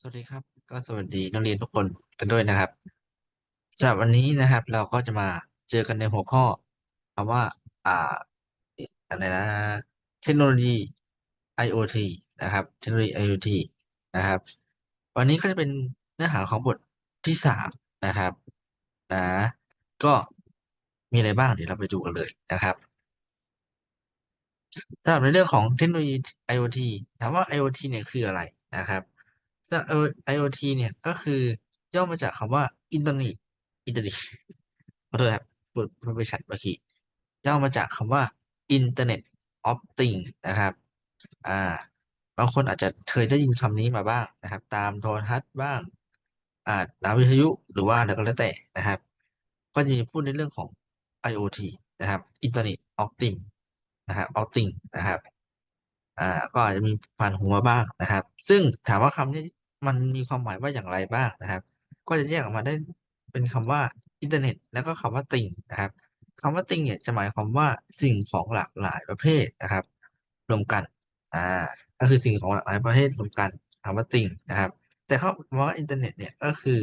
สวัสดีครับ ก็สวัสดีนักเรียนทุกคนกันด้วยนะครับสำหรับวันนี้นะครับ เราก็จะมาเจอกันในหัวข้อคำว่า อ่าอะไรนะ เทคโนโลยี IoT นะครับ เทคโนโลยี IoT นะครับ วันนี้ก็จะเป็นเนื้อหาของบทที่สามนะครับนะก็มีอะไรบ้างเดี๋ยวเราไปดูกันเลยนะครับสำหรับในเรื่องของเทคโนโลยี IoT ถามว่า IoT เนี่ยคืออะไรนะครับสำหรับ IoT เนี่ยก็คือย่อมาจากคำว่าอินเทอร์เน็ตอินเทอร์เน็ตขอโทษครับพูดพูดไม่ชัดเมื่อกี้ย่อมาจากคำว่า Internet of Things นะครับ อ่า บางคนอาจจะเคยได้ยินคำนี้มาบ้างนะครับ ตามโทรทัศน์บ้าง อ่าตามวิทยุหรือว่าอะไรก็แล้วแต่นะครับ ก็จะมีพูดในเรื่องของ IoT นะครับ Internet of Things นะครับ of Things นะครับ อ่า ก็อาจจะมีผ่านหูมาบ้างนะครับ ซึ่งถามว่าคำนี้ มันมีความหมายว่าอย่างไรบ้างนะครับ ก็จะแยกออกมาได้เป็นคำว่าอินเทอร์เน็ต แล้วก็คำว่าติ่งนะครับคำว่าติ่งเนี่ยจะหมายความว่าสิ่งของหลากหลายประเภทนะครับ รวมกัน อ่า ก็คือสิ่งของหลากหลายประเภทรวมกันคำว่าติ่งนะครับ แต่คำว่าอินเทอร์เน็ตเนี่ยก็คือ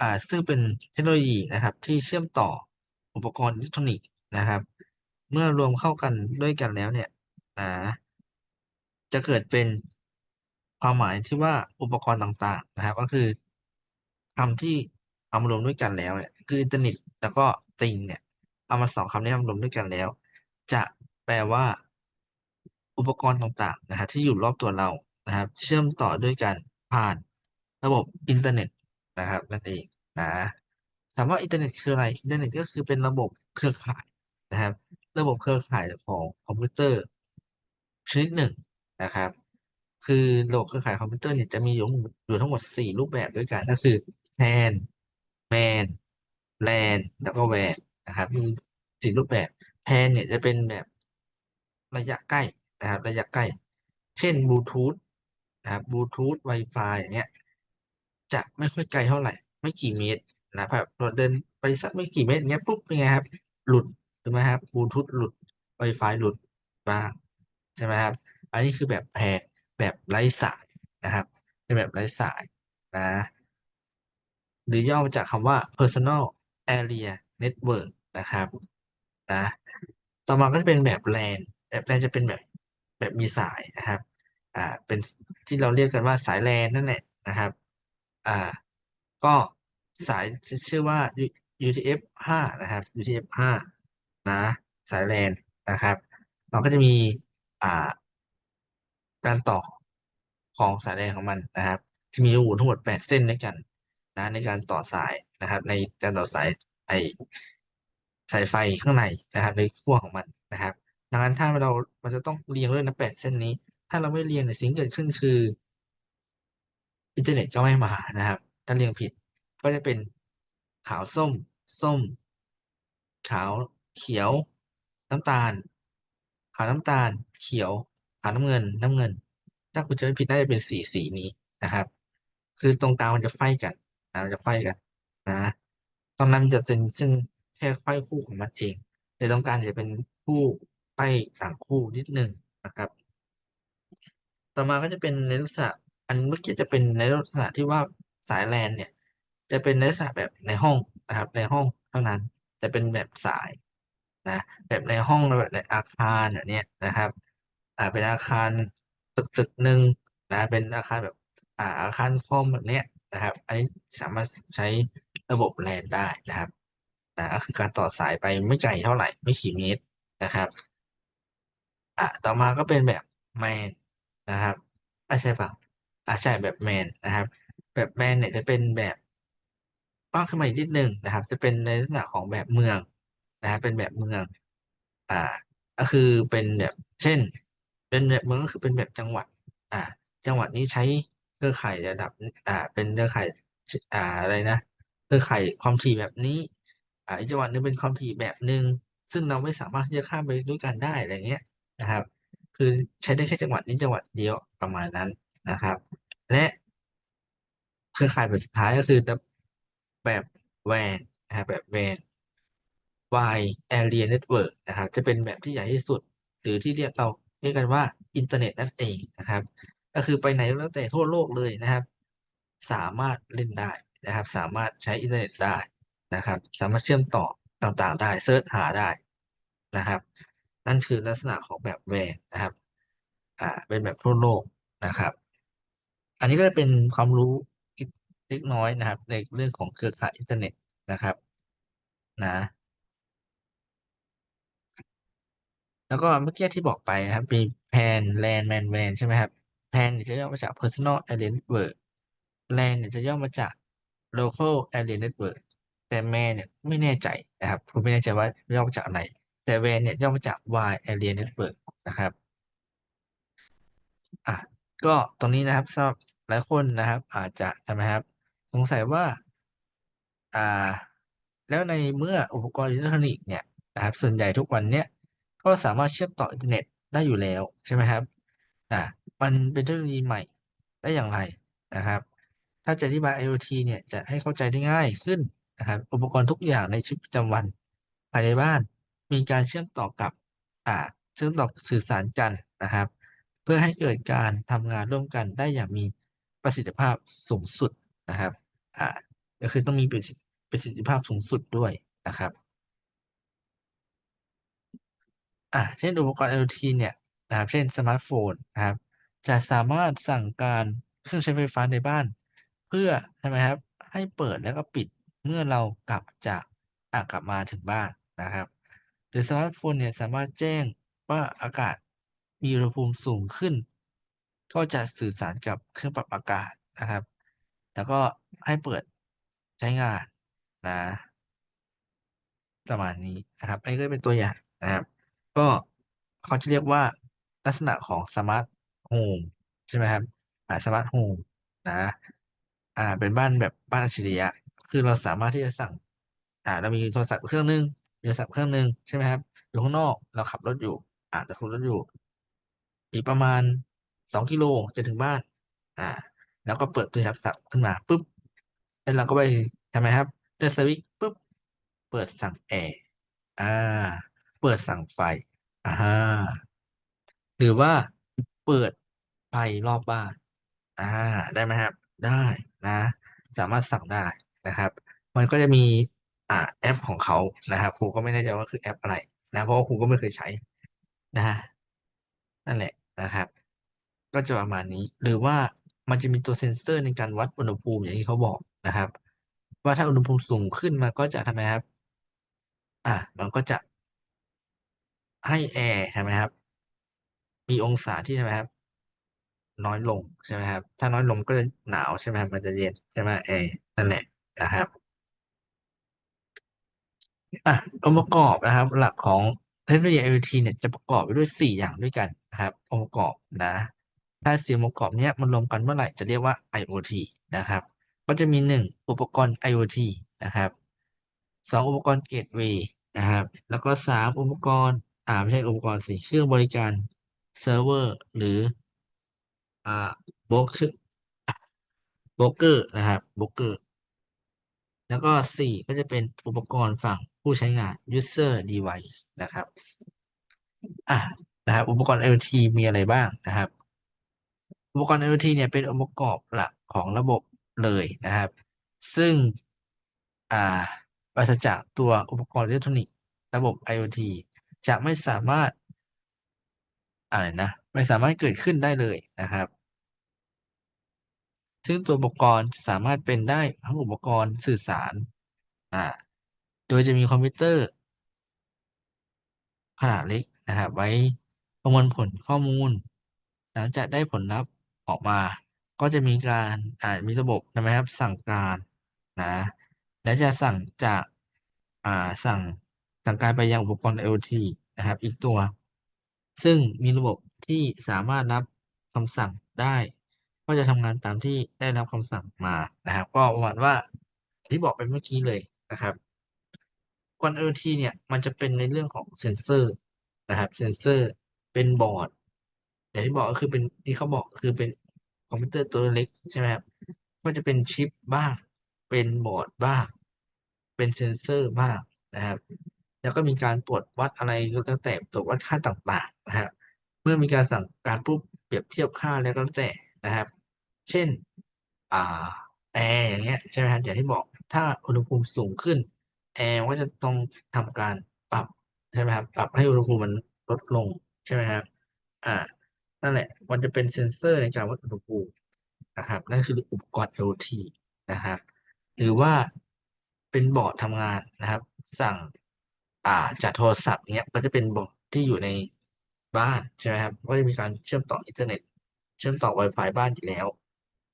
อ่า ซึ่งเป็นเทคโนโลยีนะครับ ที่เชื่อมต่ออุปกรณ์อิเล็กทรอนิกส์นะครับ เมื่อรวมเข้ากันด้วยกันแล้วเนี่ยนะจะเกิดเป็น ความหมายที่ว่าอุปกรณ์ต่างๆนะครับ ก็คือคำที่เอามารวมด้วยกันแล้วเนี่ยคืออินเทอร์เน็ตแล้วก็ติงเนี่ยเอามาสองคำนี้เอามารวมด้วยกันแล้ว จะแปลว่า อุปกรณ์ต่างๆนะครับที่อยู่รอบตัวเรานะครับ เชื่อมต่อด้วยกันผ่านระบบอินเทอร์เน็ตนะครับนั่นเองนะถามว่าอินเทอร์เน็ตคืออะไรอินเทอร์เน็ตก็คือเป็นระบบเครือข่ายนะครับ ระบบเครือข่ายของคอมพิวเตอร์ชนิดหนึ่งนะครับ คือระบบเครือข่ายคอมพิวเตอร์เนี่ยจะมีอยู่อยู่ทั้งหมดสี่รูปแบบด้วยกันก็คือ LAN MAN LAN แล้วก็ WAN นะครับมีสี่รูปแบบ LAN เนี่ยจะเป็นแบบระยะใกล้นะครับ ระยะใกล้ เช่นบลูทูธนะครับบลูทูธ Wi-Fi อย่างเงี้ยจะไม่ค่อยไกลเท่าไหร่ ไม่กี่เมตรนะครับเราเดินไปสักไม่กี่เมตรเงี้ยปุ๊บเป็นไงครับ หลุดใช่ไหมครับบลูทูธหลุด Wi-Fi หลุดบ้างใช่ไหมครับ อันนี้คือแบบแพร แบบไร้สายนะครับเป็นแบบไร้สายนะหรือย่อมาจากคำว่า personal area network นะครับนะต่อมาก็จะเป็นแบบ LAN แบบ LAN จะเป็นแบบแบบมีสายนะครับอ่าเป็นที่เราเรียกกันว่าสาย LAN นั่นแหละนะครับอ่าก็สายชื่อว่า UTF 5นะครับ UTF 5นะสาย LAN นะครับ เราก็จะมีอ่า การต่อของสาย LAN ของมันนะครับ ที่มีอยู่ทั้งหมด8เส้นด้วยกันนะในการต่อสายนะครับ ในการต่อสายไอสายไฟข้างในนะครับ ในขั้วของมันนะครับ ดังนั้นถ้าเรามันจะต้องเรียงด้วยนะแปดเส้นนี้ ถ้าเราไม่เรียงเนี่ยสิ่งเกิดขึ้นคืออินเทอร์เน็ตก็ไม่มานะครับ ถ้าเรียงผิดก็จะเป็นขาวส้ม ส้ม ขาวเขียว น้ำตาล ขาวน้ำตาล เขียวาน้ำเงินน้ำเงิน ถ้าคุณจะไม่ผิดน่าจะเป็นสีสีนี้นะครับ คือตรงกลางมันจะไฟกันนะมันจะไฟกันนะตรงนั้นมันจะเป็นเส้นแค่ไฟคู่ของมันเองแต่ตรงกลางจะเป็นคู่ไฟต่างคู่นิดนึงนะครับ ต่อมาก็จะเป็นในลักษณะอันเมื่อกี้จะเป็นในลักษณะที่ว่าสายแลนเนี่ย จะเป็นในลักษณะแบบในห้องนะครับ ในห้องเท่านั้นจะเป็นแบบสายนะแบบในห้องแบบในอาคารแบบนี้นะครับ อ่าเป็นอาคารตึกตึกหนึ่งนะเป็นอาคารแบบอ่าอาคารคอมแบบเนี้ยนะครับ อันนี้สามารถใช้ระบบแลนได้นะครับนะก็คือการต่อสายไปไม่ไกลเท่าไหร่ไม่กี่เมตรนะครับอะต่อมาก็เป็นแบบแมนนะครับอะใช่ปะอะใช่แบบแมนนะครับ แบบแมนเนี่ยจะเป็นแบบกว้างขึ้นมาอีกนิดนึงนะครับ จะเป็นในลักษณะของแบบเมืองนะครับเป็นแบบเมือง อ่าก็คือเป็นแบบเช่น เป็นแบบเมืองก็คือเป็นแบบจังหวัด อ่า จังหวัดนี้ใช้เครือข่ายระดับ อ่า เป็นเครือข่าย อ่า อะไรนะ เครือข่ายความถี่แบบนี้ อ่า อีกจังหวัดนึงเป็นความถี่แบบหนึ่งซึ่งเราไม่สามารถที่จะข้ามไปด้วยกันได้อะไรเงี้ยนะครับ คือใช้ได้แค่จังหวัดนี้จังหวัดเดียวประมาณนั้นนะครับ และเครือข่ายแบบสุดท้ายก็คือแบบแวนนะครับแบบแวน Wide Area Network นะครับ จะเป็นแบบที่ใหญ่ที่สุด หรือที่เรียกเรา รียกกันว่าอินเทอร์เน็ตนั่นเองนะครับ ก็คือไปไหนแล้วแต่ทั่วโลกเลยนะครับ สามารถเล่นได้นะครับ สามารถใช้อินเทอร์เน็ตได้นะครับ สามารถเชื่อมต่อต่างๆ ได้เซิร์ชหาได้นะครับ นั่นคือลักษณะของแบบแวนนะครับอ่าเป็นแบบทั่วโลกนะครับ อันนี้ก็จะเป็นความรู้เล็กน้อยนะครับ ในเรื่องของเครือข่ายอินเทอร์เน็ตนะครับ นะ แล้วก็เมื่อกี้ที่บอกไปนะครับ มีแพนแลนแมนแวนใช่ไหมครับแพนจะย่อมาจาก personal area network แลนเนี่ยจะย่อมาจาก local area network แต่แมนเนี่ยไม่แน่ใจนะครับผมไม่แน่ใจว่าย่อมาจากอะไร แต่แวนเนี่ยย่อมาจาก wide area network นะครับอะก็ตรงนี้นะครับสำหรับหลายคนนะครับ อาจจะทำไมครับ สงสัยว่าอ่า แล้วในเมื่ออุปกรณ์อิเล็กทรอนิกส์เนี่ยนะครับ ส่วนใหญ่ทุกวันเนี่ย ก็สามารถเชื่อมต่ออินเทอร์เน็ตได้อยู่แล้วใช่ไหมครับอ่ามันเป็นเทคโนโลยีใหม่ได้อย่างไรนะครับ ถ้าจะอธิบาย IoT เนี่ยจะให้เข้าใจได้ง่ายขึ้นนะครับอุปกรณ์ทุกอย่างในชีวิตประจำวัน ภายในบ้าน มีการเชื่อมต่อกับอ่าเชื่อมต่อสื่อสารกันนะครับ เพื่อให้เกิดการทำงานร่วมกันได้อย่างมีประสิทธิภาพสูงสุดนะครับอ่าก็คือต้องมีประสิทธิประสิทธิภาพสูงสุดด้วยนะครับ อ่าเช่นอุปกรณ์ IoT เนี่ยนะครับเช่นสมาร์ทโฟนนะครับจะสามารถสั่งการเครื่องใช้ไฟฟ้าในบ้าน เพื่อใช่ไหมครับให้เปิดแล้วก็ปิดเมื่อเรากลับจากกลับมาถึงบ้านนะครับ หรือสมาร์ทโฟนเนี่ยสามารถแจ้งว่าอากาศมีอุณหภูมิสูงขึ้น ก็จะสื่อสารกับเครื่องปรับอากาศนะครับ แล้วก็ให้เปิดใช้งานนะประมาณนี้นะครับอันนี้ก็เป็นตัวอย่างนะครับ ก็เขาจะเรียกว่าลักษณะของสมาร์ทโฮมใช่ไหมครับอ่าสมาร์ทโฮมนะ อ่า เป็นบ้านแบบบ้านอัจฉริยะ คือเราสามารถที่จะสั่ง อ่า เรามีโทรศัพท์เครื่องหนึงมีโทรศัพท์เครื่องหนึงใช่ไหมครับอยู่ข้างนอกเราขับรถอยู่ อ่าเราขับรถอยู่อีกประมาณสองกิโลจะถึงบ้าน อ่า แล้วก็เปิดโทรศัพท์ขึ้นมาปุ๊บแล้วเราก็ไปทำไมครับเลือกสวิตช์ปุ๊บเปิดสั่งแอร์อ่า เปิดสั่งไฟอ่าหรือว่าเปิดไฟรอบบ้านอ่าได้ไหมครับ ได้นะ สามารถสั่งได้นะครับ มันก็จะมีอ่าแอปของเขานะครับครูก็ไม่แน่ใจว่าคือแอปอะไร นะ เพราะว่าครูก็ไม่เคยใช้นะนั่นแหละนะครับ ก็จะประมาณนี้หรือว่ามันจะมีตัวเซ็นเซอร์ในการวัดอุณหภูมิอย่างที่เขาบอกนะครับ ว่าถ้าอุณหภูมิสูงขึ้นมันก็จะทำไมครับ อ่ามันก็จะ ให้แอร์ใช่ไหมครับ มีองศาที่ทำไหมครับ น้อยลงใช่ไหมครับ ถ้าน้อยลงก็จะหนาวใช่ไหมครับมันจะเย็นใช่ไหมแอร์นั่นแหละนะครับอะองค์ประกอบนะครับ หลักของเทคโนโลยี IoT เนี่ยจะประกอบไปด้วยสี่อย่างด้วยกันนะครับ องค์ประกอบนะ ถ้าสี่องค์ประกอบเนี้ยมันรวมกันเมื่อไหร่จะเรียกว่า IoT นะครับ ก็จะมีหนึ่งอุปกรณ์ IoT นะครับสองอุปกรณ์เกตเวย์นะครับ แล้วก็สามอุปกรณ์ อ่าไม่ใช่อุปกรณ์สิเครื่องบริการเซิร์ฟเวอร์ หรืออ่าบรกเกอร์โบรกเกอร์นะครับโบรกเกอร์แล้วก็สี่ก็จะเป็นอุปกรณ์ฝั่งผู้ใช้งาน user device นะครับอะนะครับอุปกรณ์ IoT มีอะไรบ้างนะครับ อุปกรณ์ IoT เนี่ยเป็นองค์ประกอบหลักของระบบเลยนะครับ ซึ่งอ่าปราศจากตัวอุปกรณ์อิเล็กทรอนิกส์ระบบ IoT จะไม่สามารถอะไรนะไม่สามารถเกิดขึ้นได้เลยนะครับ ซึ่งตัวอุปกรณ์สามารถเป็นได้ทั้งอุปกรณ์สื่อสารอ่าโดยจะมีคอมพิวเตอร์ ขนาดเล็กนะครับ ไว้ประมวลผลข้อมูล หลังจากได้ผลลัพธ์ออกมา ก็จะมีการอ่ามีระบบใช่ไหมครับสั่งการนะและจะสั่งจากอ่าสั่ง สั่งการไปยังอุปกรณ์ IoT นะครับ อีกตัว ซึ่งมีระบบที่สามารถรับคำสั่งได้ ก็จะทำงานตามที่ได้รับคำสั่งมานะครับ ก็ประมาณว่าที่บอกไปเมื่อกี้เลยนะครับอุปกรณ์ IoT เนี่ยมันจะเป็นในเรื่องของเซ็นเซอร์นะครับ เซ็นเซอร์เป็นบอร์ดอย่างที่บอกก็คือเป็นที่เขาบอกคือเป็นคอมพิวเตอร์ตัวเล็กใช่ไหมครับก็จะเป็นชิปบ้าง เป็นบอร์ดบ้าง เป็นเซ็นเซอร์บ้างนะครับ แล้วก็มีการตรวจวัดอะไรก็แล้วแต่ตรวจวัดค่าต่างๆนะครับเมื่อมีการสั่งการปุ๊บเปรียบเทียบค่าแล้วก็แล้วแต่นะครับ เช่นอ่าแอร์อย่างเงี้ยใช่ไหมครับอย่างที่บอกถ้าอุณหภูมิสูงขึ้นแอร์ก็จะต้องทำการปรับใช่ไหมครับปรับให้อุณหภูมิมันลดลงใช่ไหมครับอ่านั่นแหละมันจะเป็นเซ็นเซอร์ในการวัดอุณหภูมินะครับนั่นคืออุปกรณ์ IoT นะครับ หรือว่าเป็นบอร์ดทำงานนะครับ สั่ง อ่าจากโทรศัพท์เนี้ยก็จะเป็นบอร์ดที่อยู่ในบ้านใช่ไหมครับก็จะมีการเชื่อมต่ออินเทอร์เน็ต เชื่อมต่อ Wi-Fi บ้านอยู่แล้ว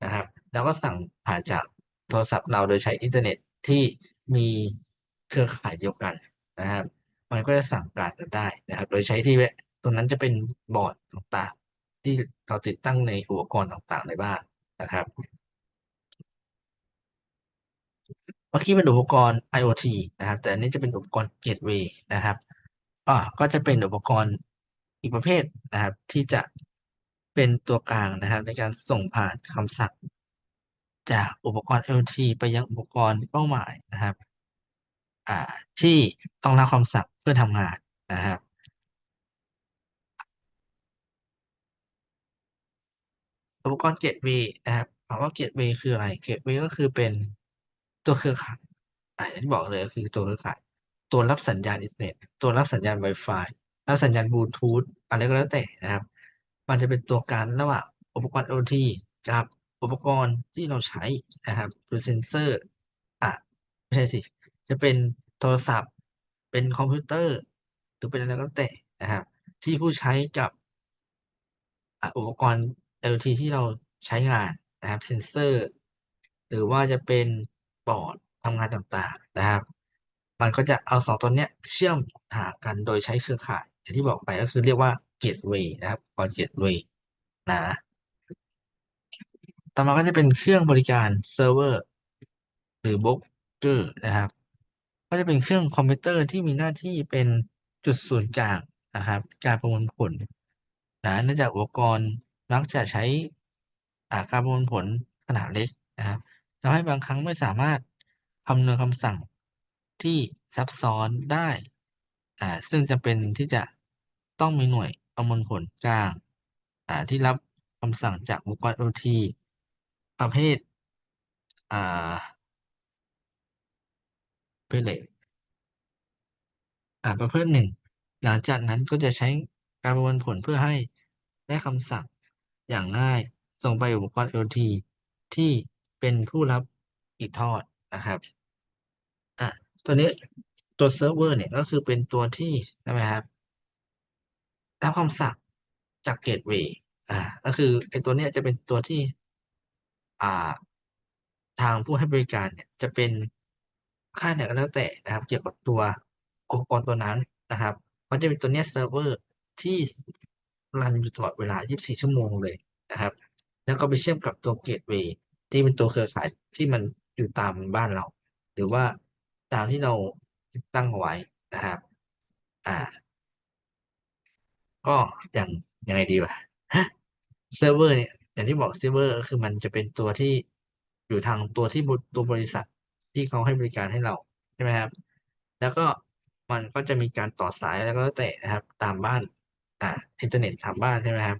นะครับ แล้วก็สั่งผ่านจากโทรศัพท์เราโดยใช้อินเทอร์เน็ตที่มีเครือข่ายเดียวกันนะครับ มันก็จะสั่งการกันได้นะครับ โดยใช้ที่ตรงนั้นจะเป็นบอร์ดต่างๆ ที่เราติดตั้งในอุปกรณ์ต่างๆในบ้านนะครับ เมื่อกี้เป็นอุปกรณ์ IoT นะครับ แต่อันนี้จะเป็นอุปกรณ์ Gateway นะครับอ่าก็จะเป็นอุปกรณ์อีกประเภทนะครับ ที่จะเป็นตัวกลางนะครับ ในการส่งผ่านคำสั่ง จากอุปกรณ์ IoT ไปยังอุปกรณ์เป้าหมายนะครับอ่าที่ต้องรับคำสั่งเพื่อทำงานนะครับอุปกรณ์ Gateway นะครับถามว่า Gateway คืออะไร Gateway ก็คือเป็น ตัวเครือข่ายอ่าอย่างที่บอกเลยคือตัวเครือข่าย ตัวรับสัญญาณอินเทอร์เน็ตตัวรับสัญญาณ Wi-Fi รับสัญญาณบลูทูธอะไรก็แล้วแต่นะครับ มันจะเป็นตัวกางระหว่างอุปกรณ์ IoT กับอุปกรณ์ที่เราใช้นะครับคือเซนเซอร์อะไม่ใช่สิ จะเป็นโทรศัพท์ เป็นคอมพิวเตอร์ หรือเป็นอะไรก็แล้วแต่นะครับ ที่ผู้ใช้กับอุปกรณ์ IoT ที่เราใช้งานนะครับเซนเซอร์ หรือว่าจะเป็น บอดทำงานต่างๆนะครับ มันก็จะเอาสองตัวเนี้ยเชื่อมหากันโดยใช้เครือข่าย อย่างที่บอกไปก็คือเรียกว่า gateway นะครับอุปกรณ์ gateway นะ ต่อมาก็จะเป็นเครื่องบริการเซิร์ฟเวอร์หรือ broker นะครับ ก็จะเป็นเครื่องคอมพิวเตอร์ที่มีหน้าที่เป็นจุดศูนย์กลางนะครับ การประมวลผลนะเนื่องจากอุปกรณ์มักจะใช้การประมวลผลขนาดเล็กนะครับ ทำให้บางครั้งไม่สามารถคำนวณคำสั่งที่ซับซ้อนได้ อ่า ซึ่งจำเป็นที่จะต้องมีหน่วยประมวลผลกลาง อ่า ที่รับคำสั่งจากอุปกรณ์ IoT ประเภท อ่าประเภทอ่า ประเภทหนึ่ง หลังจากนั้นก็จะใช้การประมวลผลเพื่อให้ได้คำสั่งอย่างง่าย ส่งไปอุปกรณ์ IoT ที่ เป็นผู้รับอีกทอดนะครับอะตัวนี้ตัวเซิร์ฟเวอร์เนี่ยก็คือเป็นตัวที่ใช่ไหมครับรับคำสั่งจากเกตเวย์อ่า ก็คือไอ้ตัวเนี้ยจะเป็นตัวที่ อ่า ทางผู้ให้บริการเนี่ย จะเป็นค่ายไหนก็แล้วแต่นะครับ เกี่ยวกับตัวอุปกรตัวนั้นนะครับมันจะเป็นตัวเนี้ยเซิร์ฟเวอร์ที่รันอยู่ตลอดเวลา 24 ชั่วโมงเลยนะครับ แล้วก็ไปเชื่อมกับตัวเกตเวย์ ที่เป็นตัวเครือข่ายที่มันอยู่ตามบ้านเรา หรือว่าตามที่เราติดตั้งเอาไว้นะครับ อ่า ก็อย่างยังไงดีวะเซิร์ฟเวอร์เนี่ยอย่างที่บอกเซิร์ฟเวอร์คือมันจะเป็นตัวที่อยู่ทางตัวที่ตัวบริษัทที่เขาให้บริการให้เราใช่ไหมครับ แล้วก็มันก็จะมีการต่อสายแล้วก็แต่นะครับ ตามบ้าน อ่าอินเทอร์เน็ตตามบ้านใช่ไหมครับ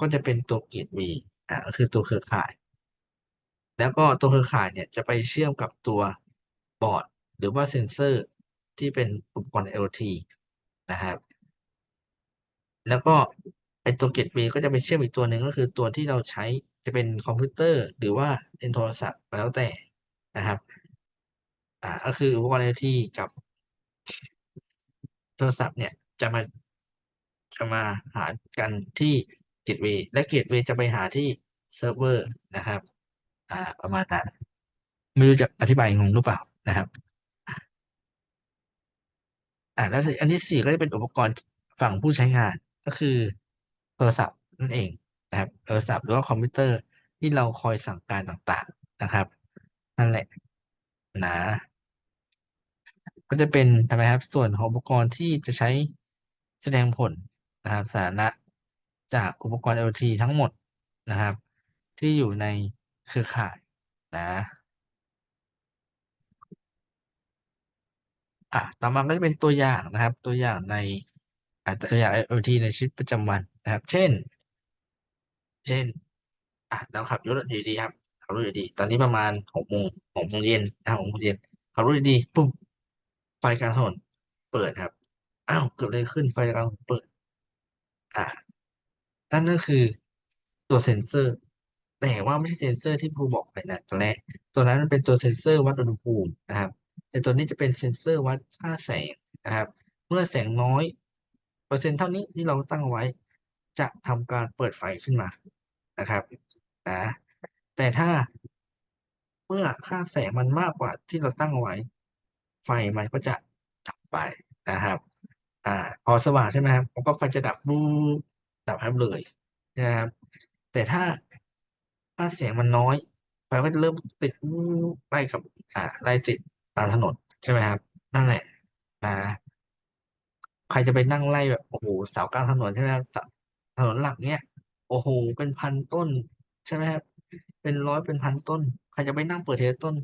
ก็จะเป็นตัวเกตเวย์อ่าก็คือตัวเครือข่าย แล้วก็ตัวเครือข่ายเนี่ยจะไปเชื่อมกับตัวบอร์ด หรือว่าเซ็นเซอร์ที่เป็นอุปกรณ์ IoT นะครับ แล้วก็ไอตัวเกตเวย์ก็จะไปเชื่อมอีกตัวหนึ่งก็คือตัวที่เราใช้จะเป็นคอมพิวเตอร์หรือว่าเป็นโทรศัพท์ก็แล้วแต่นะครับ อ่าก็คืออุปกรณ์ IoT กับโทรศัพท์เนี่ยจะมาจะมาหากันที่เกตเวย์และเกตเวย์จะไปหาที่เซิร์ฟเวอร์นะครับ อ่าประมาณนั้นไม่รู้จะอธิบายงงหรือเปล่านะครับอ่าแล้วอันที่สี่ก็จะเป็นอุปกรณ์ฝั่งผู้ใช้งานก็คือโทรศัพท์นั่นเองนะครับโทรศัพท์หรือว่าคอมพิวเตอร์ที่เราคอยสั่งการต่างๆนะครับ นั่นแหละนะก็จะเป็นทำไมครับส่วนของอุปกรณ์ที่จะใช้แสดงผลนะครับสาระจากอุปกรณ์ IoT ทั้งหมดนะครับ ที่อยู่ใน เครือข่ายนะอะต่อมาก็จะเป็นตัวอย่างนะครับ ตัวอย่างในตัวอย่าง IoT ในชีวิตประจำวันนะครับ เช่น เช่นอะเราขับรถอยู่ดีๆครับขับรถอยู่ดี ตอนนี้ประมาณหกโมงหกโมงเย็นนะหกโมงเย็นขับรถอยู่ดีปุ๊บไฟกลางถนนเปิดครับอ้าวเกิดอะไรขึ้นไฟกลางถนนเปิดอ่านั่นก็คือตัวเซ็นเซอร์ แต่ว่าไม่ใช่เซ็นเซอร์ที่ครูบอกไปนะตอนแรกตัวนั้นมันเป็นตัวเซ็นเซอร์วัดอุณหภูมินะครับ แต่ตัวนี้จะเป็นเซ็นเซอร์วัดค่าแสงนะครับ เมื่อแสงน้อยเปอร์เซ็นต์เท่านี้ที่เราตั้งไว้ จะทำการเปิดไฟขึ้นมานะครับนะแต่ถ้าเมื่อค่าแสงมันมากกว่าที่เราตั้งไว้ ไฟมันก็จะดับไปนะครับ อ่า พอสว่างใช่ไหมครับมันก็ไฟจะดับบูดับให้เลยนะครับ แต่ถ้า ค่าแสงมันน้อยไฟก็จะเริ่มติดไล่กับอ่าไล่ติดตามถนนใช่ไหมครับ นั่นแหละนะใครจะไปนั่งไล่แบบโอ้โหเสากลางถนนใช่ไหมครับถนนหลักเนี้ยโอ้โหเป็นพันต้น ใช่ไหมครับเป็นร้อยเป็นพันต้น ใครจะไปนั่งเปิดเทต้น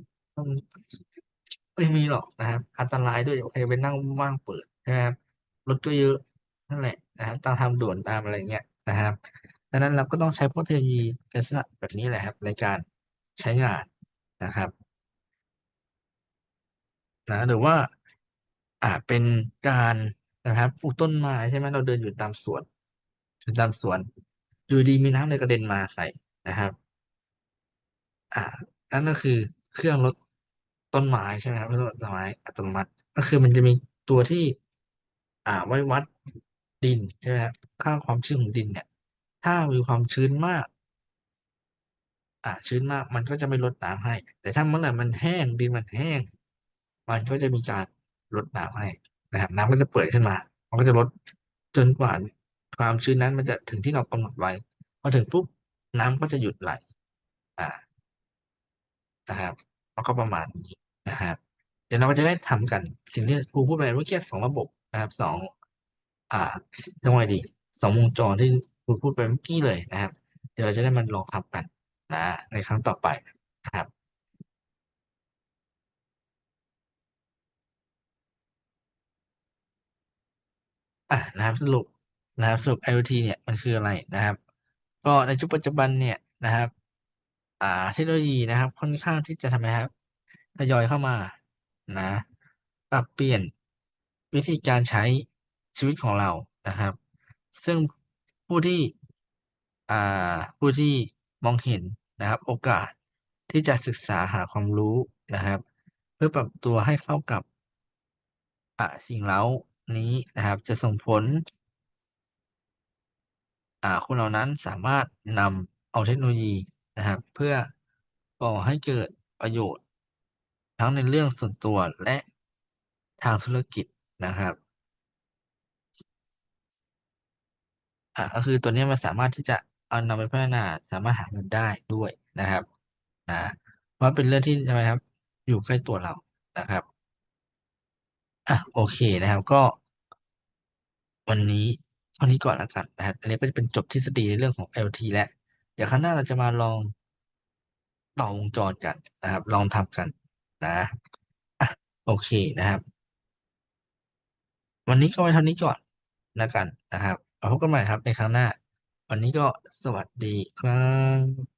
ไม่มีหรอกนะครับ อันตรายด้วยใครจะไปนั่งว่างเปิดใช่ไหมครับรถก็เยอะนั่นแหละนะครับตามทางด่วนตามอะไรเงี้ยนะครับดังนั้นเราก็ต้องใช้พวกเทคโนโลยีลักษณะแบบนี้แหละครับในการใช้งานนะครับนะหรือว่าอ่าเป็นการนะครับปลูกต้นไม้ใช่ไหมเราเดินอยู่ตามสวนอยู่ตามสวนอยู่ดีมีน้ำเลยกระเด็นมาใส่นะครับ อ่านั่นก็คือเครื่องลดต้นไม้ใช่ไหมครับเครื่องลดต้นไม้อัตโนมัติ ก็คือมันจะมีตัวที่ อ่าไว้วัดดินใช่ไหมครับค่าความชื้นของดินเนี่ย ถ้ามีความชื้นมาก อ่าชื้นมากมันก็จะไม่ลดน้ำให้ แต่ถ้าเมื่อไหร่มันแห้งดินมันแห้ง มันก็จะมีการลดน้ำให้นะครับน้ำก็จะเปิดขึ้นมา มันก็จะลดจนกว่าความชื้นนั้นมันจะถึงที่เรากำหนดไว้พอถึงปุ๊บน้ำก็จะหยุดไหล อ่านะครับแล้วก็ประมาณนี้นะครับ เดี๋ยวเราก็จะได้ทำกันสิ่งที่ครูพูดไปเมื่อกี้สองระบบนะครับสองอ่าเรียกว่าไงดีสองวงจรที่ ครูพูดไปเมื่อกี้เลยนะครับ เดี๋ยวเราจะได้มันลองทำกันนะในครั้งต่อไปนะครับอะนะครับสรุปนะครับสรุป IoT เนี่ยมันคืออะไรนะครับ ก็ในยุคปัจจุบันเนี่ยนะครับ อ่าเทคโนโลยีนะครับ ค่อนข้างที่จะทำไมครับทยอยเข้ามานะปรับเปลี่ยนวิธีการใช้ชีวิตของเรานะครับ ซึ่ง ผู้ที่อ่าผู้ที่มองเห็นนะครับ โอกาสที่จะศึกษาหาความรู้นะครับ เพื่อปรับตัวให้เข้ากับอ่าสิ่งเร้านี้นะครับ จะส่งผลอ่าคนเหล่านั้นสามารถนำเอาเทคโนโลยีนะครับ เพื่อก่อให้เกิดประโยชน์ ทั้งในเรื่องส่วนตัวและทางธุรกิจนะครับ อ่าก็คือตัวนี้มันสามารถที่จะเอานำไปพัฒนาสามารถหาเงินได้ด้วยนะครับนะเพราะเป็นเรื่องที่ใช่ไมครับ อยู่ใกล้ตัวเรานะครับอะโอเคนะครับก็ วันนี้เท่านี้ก่อนแล้วกันนะครับอันนี้ก็จะเป็นจบทฤษฎีในเรื่องของ IoT แล้วเดี๋ยวครั้งหน้าเราจะมาลองต่อวงจรกันนะครับ ลองทำกันนะอะโอเคนะครับ วันนี้ก็ไว้เท่านี้ก่อนแล้วกันนะครับ พบกันใหม่ครับในครั้งหน้า วันนี้ก็สวัสดีครับ